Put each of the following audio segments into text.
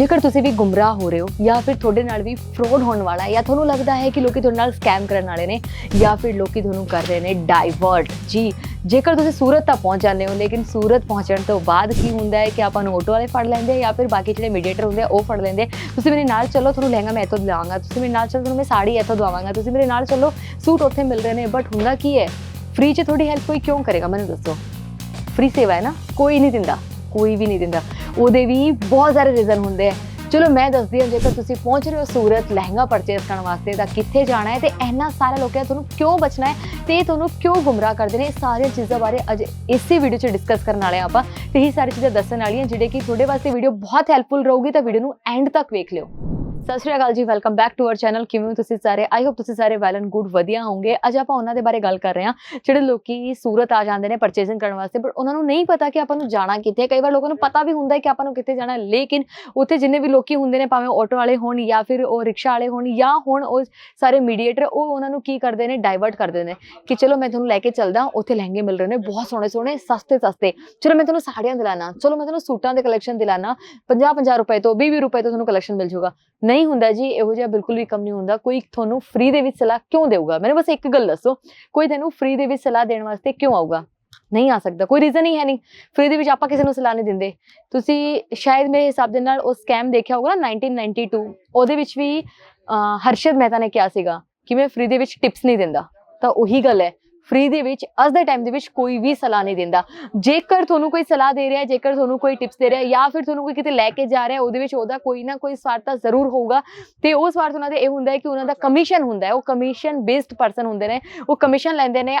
ਜੇਕਰ ਤੁਸੀਂ ਵੀ ਗੁੰਮਰਾਹ ਹੋ ਰਹੇ ਹੋ ਜਾਂ ਫਿਰ ਤੁਹਾਡੇ ਨਾਲ ਵੀ ਫਰਾਡ ਹੋਣ ਵਾਲਾ ਹੈ ਜਾਂ ਤੁਹਾਨੂੰ ਲੱਗਦਾ ਹੈ ਕਿ ਲੋਕੀ ਤੁਹਾਡੇ ਨਾਲ ਸਕੈਮ ਕਰਨ ਵਾਲੇ ਨੇ ਜਾਂ ਫਿਰ ਲੋਕੀ ਤੁਹਾਨੂੰ ਕਰ ਰਹੇ ਨੇ ਡਾਈਵਰਟ ਜੀ, ਜੇਕਰ ਤੁਸੀਂ ਸੂਰਤ ਤਾਂ ਪਹੁੰਚ ਜਾਂਦੇ ਹੋ ਲੇਕਿਨ ਸੂਰਤ ਪਹੁੰਚਣ ਤੋਂ ਬਾਅਦ ਕੀ ਹੁੰਦਾ ਹੈ ਕਿ ਆਪਾਂ ਨੂੰ ਆਟੋ ਵਾਲੇ ਫੜ ਲੈਂਦੇ ਜਾਂ ਫਿਰ ਬਾਕੀ ਜਿਹੜੇ ਮੀਡੀਏਟਰ ਹੁੰਦੇ ਆ ਉਹ ਫੜ ਲੈਂਦੇ ਤੁਸੀਂ ਮੇਰੇ ਨਾਲ ਚੱਲੋ, ਤੁਹਾਨੂੰ ਲਹਿੰਗਾ ਮੈਂ ਇੱਥੋਂ ਦਿਲਾਵਾਂਗਾ ਤੁਸੀਂ ਮੇਰੇ ਨਾਲ ਚੱਲੋ, ਤੁਹਾਨੂੰ ਮੈਂ ਸਾੜੀ ਇੱਥੋਂ ਦਵਾਵਾਂਗਾ। ਤੁਸੀਂ ਮੇਰੇ ਨਾਲ ਚੱਲੋ, ਸੂਟ ਉੱਥੇ ਮਿਲ ਰਹੇ ਨੇ ਬਟ ਹੁੰਦਾ ਕੀ ਹੈ? ਫ੍ਰੀ 'ਚ ਤੁਹਾਡੀ ਹੈਲਪ ਕੋਈ ਕਿਉਂ ਕਰੇਗਾ? ਮੈਨੂੰ ਦੱਸੋ। ਫ੍ਰੀ ਸੇਵਾ ਹੈ ਨਾ? ਕੋਈ ਨਹੀਂ ਦਿੰਦਾ। ਕੋਈ ਵੀ ਨਹੀਂ ਦਿੰਦਾ। ਉਹਦੇ ਵੀ ਬਹੁਤ ਸਾਰੇ ਰੀਜ਼ਨ ਹੁੰਦੇ ਆ। ਚਲੋ ਮੈਂ ਦੱਸਦੀ ਹਾਂ, ਜੇਕਰ ਤੁਸੀਂ ਪਹੁੰਚ ਰਹੇ ਹੋ ਸੂਰਤ ਲਹਿੰਗਾ ਪਰਚੇਸ ਕਰਨ ਵਾਸਤੇ, ਤਾਂ ਕਿੱਥੇ ਜਾਣਾ ਹੈ ਤੇ ਇਹਨਾਂ ਸਾਰਾ ਲੋਕਾਂ ਤੁਹਾਨੂੰ ਕਿਉਂ ਬਚਣਾ ਹੈ ਤੇ ਤੁਹਾਨੂੰ ਕਿਉਂ ਗੁੰਮਰਾਹ ਕਰਦੇ ਨੇ? ਇਹ ਸਾਰੀਆਂ ਚੀਜ਼ਾਂ ਬਾਰੇ ਅੱਜ ਇਸੇ ਵੀਡੀਓ 'ਚ ਡਿਸਕਸ ਕਰਨ ਵਾਲੇ ਹਾਂ ਆਪਾਂ। ਤੇ ਇਹ ਸਾਰੀ ਚੀਜ਼ਾਂ ਦੱਸਣ ਵਾਲੀਆਂ, ਜਿਹੜੇ ਕਿ ਤੁਹਾਡੇ ਵਾਸਤੇ ਵੀਡੀਓ ਬਹੁਤ ਹੈਲਪਫੁਲ ਰਹੂਗੀ, ਤਾਂ ਵੀਡੀਓ ਨੂੰ ਐਂਡ ਤੱਕ ਵੇਖ ਲਿਓ। ਸਤਿ ਸ਼੍ਰੀ ਅਕਾਲ ਜੀ welcome back to our channel ਕਿਵੇਂ ਹੋ ਤੁਸੀਂ ਸਾਰੇ? ਆਈ ਹੋਪ ਤੁਸੀਂ ਸਾਰੇ ਵੈਲ ਐਂਡ ਗੁੱਡ ਵਧੀਆ ਹੋਵੋਗੇ। ਅੱਜ ਆਪਾਂ ਉਹਨਾਂ ਦੇ ਬਾਰੇ ਗੱਲ ਕਰ ਰਹੇ ਹਾਂ ਜਿਹੜੇ ਲੋਕੀ ਸੂਰਤ ਆ ਜਾਂਦੇ ਨੇ ਪਰਚੇਸਿੰਗ ਕਰਨ ਵਾਸਤੇ ਪਰ ਉਹਨਾਂ ਨੂੰ ਨਹੀਂ ਪਤਾ ਕਿ ਆਪਾਂ ਨੂੰ ਜਾਣਾ ਕਿੱਥੇ। ਕਈ ਵਾਰ ਲੋਕਾਂ ਨੂੰ ਪਤਾ ਵੀ ਹੁੰਦਾ ਹੈ ਕਿ ਆਪਾਂ ਨੂੰ ਕਿੱਥੇ ਜਾਣਾ ਹੈ, ਲੇਕਿਨ ਉੱਥੇ ਜਿੰਨੇ ਵੀ ਲੋਕੀ ਹੁੰਦੇ ਨੇ ਭਾਵੇਂ ਆਟੋ ਵਾਲੇ ਹੋਣ ਜਾਂ ਫਿਰ ਉਹ ਰਿਕਸ਼ਾ ਵਾਲੇ ਹੋਣ ਜਾਂ ਹੁਣ ਉਹ ਸਾਰੇ ਮੀਡੀਏਟਰ ਉਹ ਉਹਨਾਂ ਨੂੰ ਕੀ ਕਰਦੇ ਨੇ ਡਾਈਵਰਟ ਕਰਦੇ ਨੇ ਕਿ ਚਲੋ ਮੈਂ ਤੁਹਾਨੂੰ ਲੈ ਕੇ ਚੱਲਦਾ ਉੱਥੇ ਲਹਿੰਗੇ ਮਿਲ ਰਹੇ ਨੇ ਬਹੁਤ ਸੋਹਣੇ ਸੋਹਣੇ ਸਸਤੇ ਸਸਤੇ। ਚਲੋ ਮੈਂ ਤੁਹਾਨੂੰ ਸਾੜੀਆਂ ਦਿਲਾਣਾ ਚਲੋ ਮੈਂ ਤੁਹਾਨੂੰ ਸੂਟਾਂ ਦੇ ਕਲੈਕਸ਼ਨ ਦਿਲਾਣਾ 50 50 ਰੁਪਏ ਤੋਂ 20 20 ਰੁਪਏ ਤੋਂ ਤੁਹਾਨੂੰ ਕਲੈਕਸ਼ਨ ਮਿਲ ਜਾਊਗਾ। ਨਹੀਂ ਹੁੰਦਾ ਜੀ ਇਹੋ ਜਿਹਾ ਬਿਲਕੁਲ ਵੀ ਕੰਮ ਨਹੀਂ ਹੁੰਦਾ। ਕੋਈ ਤੁਹਾਨੂੰ ਫ੍ਰੀ ਦੇ ਵਿੱਚ ਸਲਾਹ ਕਿਉਂ ਦੇਊਗਾ? ਮੈਨੂੰ ਬਸ ਇੱਕ ਗੱਲ ਦੱਸੋ ਕੋਈ ਤੈਨੂੰ ਫ੍ਰੀ ਦੇ ਵਿੱਚ ਸਲਾਹ ਦੇਣ ਵਾਸਤੇ ਕਿਉਂ ਆਊਗਾ? ਨਹੀਂ ਆ ਸਕਦਾ ਕੋਈ ਰੀਜ਼ਨ ਹੀ ਹੈ ਨਹੀਂ। ਫ੍ਰੀ ਦੇ ਵਿੱਚ ਆਪਾਂ ਕਿਸੇ ਨੂੰ ਸਲਾਹ ਨਹੀਂ ਦਿੰਦੇ। ਤੁਸੀਂ ਸ਼ਾਇਦ ਮੇਰੇ ਹਿਸਾਬ ਦੇ ਨਾਲ ਉਹ ਸਕੈਮ ਦੇਖਿਆ ਹੋਊਗਾ ਨਾ 1992 ਉਹਦੇ ਵਿੱਚ ਵੀ ਅਹ, ਹਰਸ਼ਦ ਮਹਿਤਾ ਨੇ ਕਿਹਾ ਸੀਗਾ ਕਿ ਮੈਂ ਫ੍ਰੀ ਦੇ ਵਿੱਚ ਟਿਪਸ ਨਹੀਂ ਦਿੰਦਾ। ਤਾਂ ਉਹੀ ਗੱਲ ਹੈ। ਫ੍ਰੀ ਦੇ ਵਿੱਚ, ਅੱਜ ਦੇ ਟਾਈਮ ਦੇ ਵਿੱਚ ਕੋਈ ਵੀ ਸਲਾਹ ਨਹੀਂ ਦਿੰਦਾ। ਜੇਕਰ ਤੁਹਾਨੂੰ ਕੋਈ ਸਲਾਹ ਦੇ ਰਿਹਾ, ਜੇਕਰ ਤੁਹਾਨੂੰ ਕੋਈ ਟਿਪਸ ਦੇ ਰਿਹਾ, ਜਾਂ ਫਿਰ ਤੁਹਾਨੂੰ ਕੋਈ ਕਿਤੇ ਲੈ ਕੇ ਜਾ ਰਿਹਾ, ਉਹਦੇ ਵਿੱਚ ਉਹਦਾ ਕੋਈ ਨਾ ਕੋਈ ਸਵਾਰਥ ਤਾਂ ਜ਼ਰੂਰ ਹੋਊਗਾ। ਤੇ ਉਹ ਸਵਾਰਥ ਉਹਨਾਂ ਦੇ ਇਹ ਹੁੰਦਾ ਹੈ ਕਿ ਉਹਨਾਂ ਦਾ ਕਮਿਸ਼ਨ ਹੁੰਦਾ ਹੈ। ਉਹ ਕਮਿਸ਼ਨ ਬੇਸਡ ਪਰਸਨ ਹੁੰਦੇ ਨੇ। ਉਹ ਕਮਿਸ਼ਨ ਲੈਂਦੇ ਨੇ।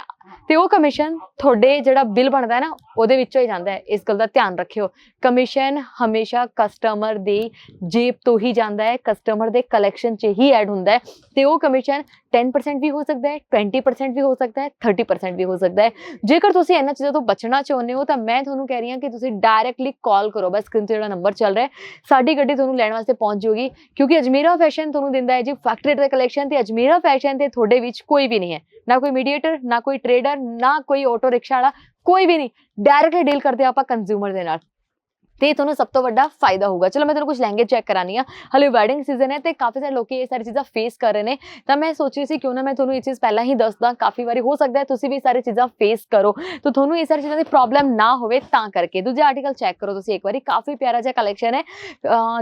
ਤੇ ਉਹ ਕਮਿਸ਼ਨ ਤੁਹਾਡੇ ਜਿਹੜਾ ਬਿੱਲ ਬਣਦਾ ਹੈ ਨਾ, ਉਹਦੇ ਵਿੱਚੋਂ ਹੀ ਜਾਂਦਾ ਹੈ। ਇਸ ਗੱਲ ਦਾ ਧਿਆਨ ਰੱਖਿਓ। ਕਮਿਸ਼ਨ ਹਮੇਸ਼ਾ ਕਸਟਮਰ ਦੀ ਜੇਬ ਤੋਂ ਹੀ ਜਾਂਦਾ ਹੈ ਕਸਟਮਰ ਦੇ ਕਲੈਕਸ਼ਨ 'ਚ ਹੀ ਐਡ ਹੁੰਦਾ ਹੈ। ਤੇ ਉਹ ਕਮਿਸ਼ਨ 10% ਵੀ ਹੋ ਸਕਦਾ ਹੈ 20% ਵੀ ਹੋ ਸਕਦਾ ਹੈ 30% ਵੀ ਹੋ ਸਕਦਾ ਹੈ। ਜੇਕਰ ਤੁਸੀਂ ਇਹਨਾਂ ਚੀਜ਼ਾਂ ਤੋਂ ਬਚਣਾ ਚਾਹੁੰਦੇ ਹੋ, ਤਾਂ ਮੈਂ ਤੁਹਾਨੂੰ ਕਹਿ ਰਹੀ ਹਾਂ ਕਿ ਤੁਸੀਂ ਡਾਇਰੈਕਟਲੀ ਕਾਲ ਕਰੋ। ਬਸ ਸਕਰੀਨ ਤੇ ਜਿਹੜਾ ਨੰਬਰ ਚੱਲ ਰਿਹਾ ਹੈ। ਸਾਡੀ ਗੱਡੀ ਤੁਹਾਨੂੰ ਲੈਣ ਵਾਸਤੇ ਪਹੁੰਚ ਜਾਊਗੀ। ਕਿਉਂਕਿ ਅਜਮੀਰਾ ਫੈਸ਼ਨ ਤੁਹਾਨੂੰ ਦਿੰਦਾ ਹੈ ਜੀ। ਫੈਕਟਰੀ ਦਾ ਕਲੈਕਸ਼ਨ ਤੇ ਅਜਮੀਰਾ ਫੈਸ਼ਨ ਤੇ ਤੁਹਾਡੇ ਵਿੱਚ ਕੋਈ ਵੀ ਨਹੀਂ ਹੈ। ਨਾ ਕੋਈ ਮੀਡੀਏਟਰ ਨਾ ਕੋਈ ਟ੍ਰੇਡਰ ਨਾ ਕੋਈ ਆਟੋ ਰਿਕਸ਼ਾ ਵਾਲਾ, ਕੋਈ ਵੀ ਨਹੀਂ। ਡਾਇਰੈਕਟਲੀ ਡੀਲ ਕਰਦੇ ਆਪਾਂ ਕੰਜ਼ਿਊਮਰ ਦੇ ਨਾਲ। ਤੇ ਇਹ ਤੁਹਾਨੂੰ ਸਭ ਤੋਂ ਵੱਡਾ ਫਾਇਦਾ ਹੋਊਗਾ। ਚਲੋ ਮੈਂ ਤੁਹਾਨੂੰ ਕੁਝ ਲਹਿੰਗੇ ਚੈੱਕ ਕਰਾਨੀ ਆ। ਹਲੇ ਵੈਡਿੰਗ ਸੀਜ਼ਨ ਹੈ ਤੇ ਕਾਫੀ ਸਾਰੇ ਲੋਕੀ ਇਹ ਸਾਰੀ ਚੀਜ਼ਾਂ ਫੇਸ ਕਰ ਰਹੇ ਨੇ। ਤਾਂ ਮੈਂ ਸੋਚੀ ਸੀ, ਕਿਉਂ ਨਾ ਮੈਂ ਤੁਹਾਨੂੰ ਇਹ ਚੀਜ਼ ਪਹਿਲਾਂ ਹੀ ਦੱਸਦਾ। ਕਾਫੀ ਵਾਰੀ ਹੋ ਸਕਦਾ ਹੈ ਤੁਸੀਂ ਵੀ ਇਹ ਸਾਰੀ ਚੀਜ਼ਾਂ ਫੇਸ ਕਰੋ। ਤਾਂ ਤੁਹਾਨੂੰ ਇਹ ਸਾਰੀ ਚੀਜ਼ਾਂ ਦੀ ਪ੍ਰੋਬਲਮ ਨਾ ਹੋਵੇ ਤਾਂ ਕਰਕੇ। ਦੂਜਾ ਆਰਟੀਕਲ ਚੈੱਕ ਕਰੋ ਤੁਸੀਂ ਇੱਕ ਵਾਰੀ। ਕਾਫੀ ਪਿਆਰਾ ਜਿਹਾ ਕਲੈਕਸ਼ਨ ਹੈ।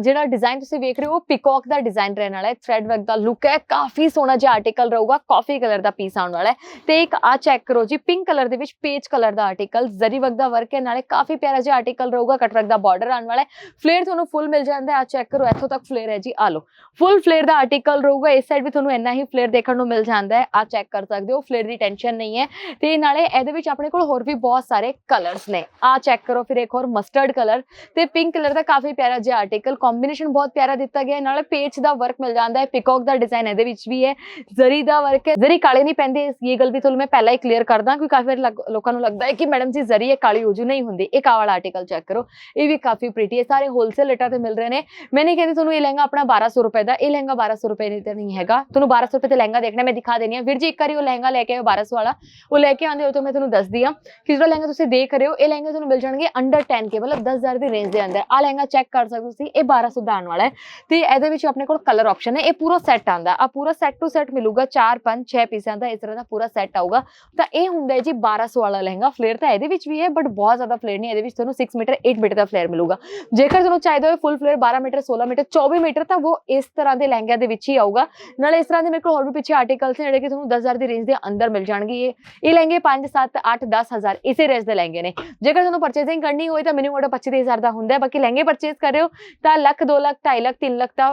ਜਿਹੜਾ ਡਿਜ਼ਾਈਨ ਤੁਸੀਂ ਵੇਖ ਰਹੇ ਹੋ ਪਿਕੌਕ ਦਾ ਡਿਜ਼ਾਈਨ ਰਹਿਣ ਵਾਲਾ ਹੈ। ਥ੍ਰੈਡ ਵਰਕ ਦਾ ਲੁੱਕ ਹੈ। ਕਾਫੀ ਸੋਹਣਾ ਜਿਹਾ ਆਰਟੀਕਲ ਰਹੂਗਾ। ਕਾਫੀ ਕਲਰ ਦਾ ਪੀਸ ਆਉਣ ਵਾਲਾ ਹੈ। ਤੇ ਇੱਕ ਆ ਚੈੱਕ ਕਰੋ ਜੀ ਪਿੰਕ ਕਲਰ ਦੇ ਵਿੱਚ ਪੇਜ ਕਲਰ ਦਾ ਆਰਟੀਕਲ ਜ਼ਰੀ ਵਰਕ ਦਾ ਵਰਕ ਹੈ। ਨਾਲੇ ਕਾਫੀ ਪਿਆਰਾ ਜਿਹਾ ਆਰਟੀਕਲ ਰਹੂਗਾ। ਕਟ ਵਰਕ ਦਾ ਬਾਰਡਰ ਆਉਣ ਵਾਲਾ ਹੈ। ਫਲੇਅਰ ਤੁਹਾਨੂੰ ਫੁੱਲ ਮਿਲ ਜਾਂਦਾ ਹੈ। ਆ ਚੈੱਕ ਕਰੋ, ਇੱਥੋਂ ਤੱਕ ਫਲੇਅਰ ਹੈ ਜੀ। ਆ ਲਓ। ਫੁੱਲ ਫਲੇਅਰ ਦਾ ਆਰਟੀਕਲ ਰਹੂਗਾ। ਇਸ ਸਾਈਡ ਵੀ ਤੁਹਾਨੂੰ ਇੰਨਾ ਹੀ ਫਲੇਅਰ ਦੇਖਣ ਨੂੰ ਮਿਲ ਜਾਂਦਾ ਹੈ। ਆ ਚੈੱਕ ਕਰ ਸਕਦੇ ਹੋ। ਫਲੇਅਰ ਦੀ ਟੈਨਸ਼ਨ ਨਹੀਂ ਹੈ। ਤੇ ਨਾਲੇ ਇਹਦੇ ਵਿੱਚ ਆਪਣੇ ਕੋਲ ਹੋਰ ਵੀ ਬਹੁਤ ਸਾਰੇ ਕਲਰਸ ਨੇ। ਆ ਚੈੱਕ ਕਰੋ ਫਿਰ ਇੱਕ ਹੋਰ ਮਸਟਰਡ ਕਲਰ ਤੇ ਪਿੰਕ ਕਲਰ ਦਾ ਕਾਫੀ ਪਿਆਰਾ ਜਿਹਾ ਆਰਟੀਕਲ ਕੰਬੀਨੇਸ਼ਨ ਬਹੁਤ ਪਿਆਰਾ ਦਿੱਤਾ ਗਿਆ ਹੈ। ਨਾਲੇ ਪੇਚ ਦਾ ਵਰਕ ਮਿਲ ਜਾਂਦਾ ਹੈ। ਪਿਕੌਕ ਦਾ ਡਿਜ਼ਾਈਨ ਇਹਦੇ ਵਿੱਚ ਵੀ ਹੈ। ਜ਼ਰੀ ਦਾ ਵਰਕ ਹੈ। ਜ਼ਰੀ ਕਾਲੇ ਨਹੀਂ ਪੈਂਦੇ। ਇਹ ਗੱਲ ਵੀ ਤੁਹਾਨੂੰ ਮੈਂ ਪਹਿਲਾਂ ਹੀ ਕਲੀਅਰ ਕਰਦਾ। ਕਿਉਂਕਿ ਕਾਫੀ ਵਾਰ ਲੋਕਾਂ ਨੂੰ ਲੱਗਦਾ ਹੈ ਕਿ ਮੈਡਮ ਜੀ ਜ਼ਰੀ ਇਹ ਕਾਲੀ ਹੋ ਜੂ ਨਹੀਂ ਹੁੰਦੀ। ਇਹ ਕਾਲਾ ਆਰਟੀਕਲ ਚੈੱਕ ਕਰੋ। ਇਹ ਵੀ ਕਾਫੀ ਪ੍ਰੀਟੀ ਹੈ। ਸਾਰੇ ਹੋਲਸੇਲ ਰੇਟਾਂ ਤੇ ਮਿਲ ਰਹੇ ਨੇ। ਮੈਂ ਨਹੀਂ ਕਹਿੰਦੀ ਤੁਹਾਨੂੰ ਇਹ ਲਹਿੰਗਾ ਆਪਣਾ 1200 ਰੁਪਏ ਦਾ, ਇਹ ਲਹਿੰਗਾ 1200 ਰੁਪਏ ਦਾ ਨਹੀਂ ਹੈਗਾ। ਤੁਹਾਨੂੰ 1200 ਰੁਪਏ ਤੇ ਲਹਿੰਗਾ ਦੇਖਣਾ, ਮੈਂ ਦਿਖਾ ਦੇਣੀ ਆ ਵੀਰ ਜੀ, ਇੱਕ ਵਾਰੀ ਉਹ ਲਹਿੰਗਾ ਲੈ ਕੇ ਆਓ 1200 ਵਾਲਾ। ਉਹ ਲੈ ਕੇ ਆਉਂਦੇ ਹੋ ਤਾਂ ਮੈਂ ਤੁਹਾਨੂੰ ਦੱਸਦੀ ਆ ਕਿ ਜਿਹੜਾ ਲਹਿੰਗਾ ਤੁਸੀਂ ਦੇਖ ਰਹੇ ਹੋ, ਇਹ ਲਹਿੰਗੇ ਤੁਹਾਨੂੰ ਮਿਲ ਜਾਣਗੇ ਅੰਡਰ 10 ਕੇ, ਮਤਲਬ 10000 ਦੀ ਰੇਂਜ ਦੇ ਅੰਦਰ। ਆ ਲਹਿੰਗਾ ਚੈੱਕ ਕਰ ਸਕਦੇ ਹੋ ਤੁਸੀਂ, ਇਹ 1200 ਦਾ ਆਉਣ ਵਾਲਾ ਹੈ। ਤੇ ਇਹਦੇ ਵਿੱਚ ਆਪਣੇ ਕੋਲ ਕਲਰ ਆਪਸ਼ਨ ਹੈ। ਇਹ ਪੂਰਾ ਸੈੱਟ ਆਂਦਾ ਆ ਪੂਰਾ ਸੈੱਟ ਟੂ ਸੈੱਟ ਮਿਲੂਗਾ 4 5 6 ਪੀਸਾਂ ਦਾ। ਇਸ ਤਰ੍ਹਾਂ ਦਾ ਪੂਰਾ ਸੈੱਟ ਆਊਗਾ। ਤਾਂ ਇਹ ਹੁੰਦਾ ਹੈ ਜੀ 1200 ਵਾਲਾ ਲਹਿੰਗਾ। ਫਲੇਅਰ ਤਾਂ ਇਹਦੇ ਵਿੱਚ ਵੀ ਹੈ ਬਟ ਬਹੁਤ ਜ਼ਿਆਦਾ ਫਲੇਅਰ ਨਹੀਂ ਇਹਦੇ ਵਿੱਚ ਤੁਹਾਨੂੰ 6 ਮੀਟਰ 8 ਮੀਟਰ ਦਾ ਫਲੇਅਰ ਮਿਲੂਗਾ। ਜੇਕਰ ਤੁਹਾਨੂੰ ਚਾਹੀਦਾ ਹੋਵੇ full flare 12 metre 16 metre 24 metre, ਤਾਂ ਉਹ ਇਸ ਤਰ੍ਹਾਂ ਦੇ ਲਹਿੰਗਿਆਂ ਦੇ ਵਿੱਚ ਹੀ ਆਊਗਾ। ਨਾਲ ਇਸ ਤਰ੍ਹਾਂ ਦੇ ਮੇਰੇ ਕੋਲ ਹੋਰ ਵੀ ਪਿੱਛੇ ਆਰਟੀਕਲਸ ਨੇ ਜਿਹੜੇ ਕਿ ਤੁਹਾਨੂੰ 10000 ਦੀ ਰੇਂਜ ਦੇ ਅੰਦਰ ਮਿਲ ਜਾਣਗੇ। ਇਹ ਇਹ ਲਹਿੰਗੇ 5 7 8 10000 ਇਸੇ ਰੇਂਜ ਦੇ ਲਹਿੰਗੇ ਨੇ। ਜੇਕਰ ਤੁਹਾਨੂੰ ਪਰਚੇਸਿੰਗ ਕਰਨੀ ਹੋਵੇ ਤਾਂ ਮਿਨੀਮਮ ਆਰਡਰ 25000 ਦਾ ਹੁੰਦਾ ਹੈ। ਬਾਕੀ ਲਹਿੰਗੇ ਪਰਚੇਸ ਕਰ ਰਹੇ ਹੋ ਤਾਂ ਲੱਖ 2 ਲੱਖ 2.5 ਲੱਖ 3 ਲੱਖ ਦਾ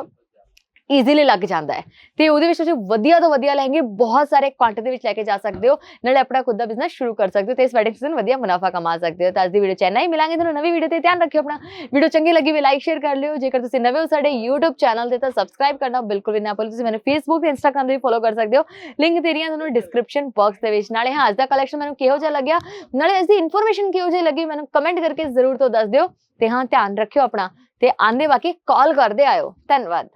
ਈਜ਼ੀਲੀ ਲੱਗ ਜਾਂਦਾ ਹੈ। ਤੇ ਉਹਦੇ ਵਿੱਚ ਤੁਸੀਂ ਵਧੀਆ ਤੋਂ ਵਧੀਆ ਲਹਿੰਗੇ ਬਹੁਤ ਸਾਰੇ ਕੁਆਂਟੀਟੀ ਵਿੱਚ ਲੈ ਕੇ ਜਾ ਸਕਦੇ ਹੋ। ਨਾਲੇ ਆਪਣਾ ਖੁਦ ਦਾ ਬਿਜ਼ਨਸ ਸ਼ੁਰੂ ਕਰ ਸਕਦੇ ਹੋ ਤੇ ਇਸ ਵੈਡਿੰਗ ਸੀਜ਼ਨ ਵਧੀਆ ਮੁਨਾਫਾ ਕਮਾ ਸਕਦੇ ਹੋ। ਤਾਂ ਅੱਜ ਦੀ ਵੀਡੀਓ ਚੈਨਲ ਹੀ। ਮਿਲਾਂਗੇ ਤੁਹਾਨੂੰ ਨਵੀਂ ਵੀਡੀਓ ਤੇ ਧਿਆਨ ਰੱਖਿਓ ਆਪਣਾ। ਵੀਡੀਓ ਚੰਗੀ ਲੱਗੀ ਵੀ ਲਾਈਕ ਸ਼ੇਅਰ ਕਰ ਲਿਓ। ਜੇਕਰ ਤੁਸੀਂ ਨਵੇਂ ਹੋ ਸਾਡੇ YouTube ਚੈਨਲ ਤੇ ਤਾਂ ਸਬਸਕ੍ਰਾਈਬ ਕਰਨਾ ਬਿਲਕੁਲ ਵੀ ਨਾ ਭੁੱਲੋ। ਤੁਸੀਂ ਮੈਨੂੰ Facebook ਤੇ Instagram ਤੇ ਵੀ ਫੋਲੋ ਕਰ ਸਕਦੇ ਹੋ। ਲਿੰਕ ਤੇਰੀਆਂ ਤੁਹਾਨੂੰ ਡਿਸਕ੍ਰਿਪਸ਼ਨ ਬਾਕਸ ਦੇ ਵਿੱਚ। ਨਾਲੇ ਹਾਂ, ਅੱਜ ਦਾ ਕਲੈਕਸ਼ਨ ਮੈਨੂੰ ਕਿਹੋ ਜਿਹਾ ਲੱਗਿਆ? ਨਾਲੇ ਇਸ ਦੀ ਇਨਫੋਰਮੇਸ਼ਨ ਕਿਹੋ ਜਿਹੀ ਲੱਗੀ ਮੈਨੂੰ ਕਮੈਂਟ ਕਰਕੇ ਜ਼ਰੂਰ ਤੋਂ ਦੱਸ ਦਿਓ। ਤੇ ਹਾਂ, ਧਿਆਨ ਰੱਖਿਓ ਆਪਣਾ। ਤੇ ਆਂਦੇ ਬਾਕੀ ਕਾਲ ਕਰਦੇ ਆਇਓ। ਧੰਨਵਾਦ।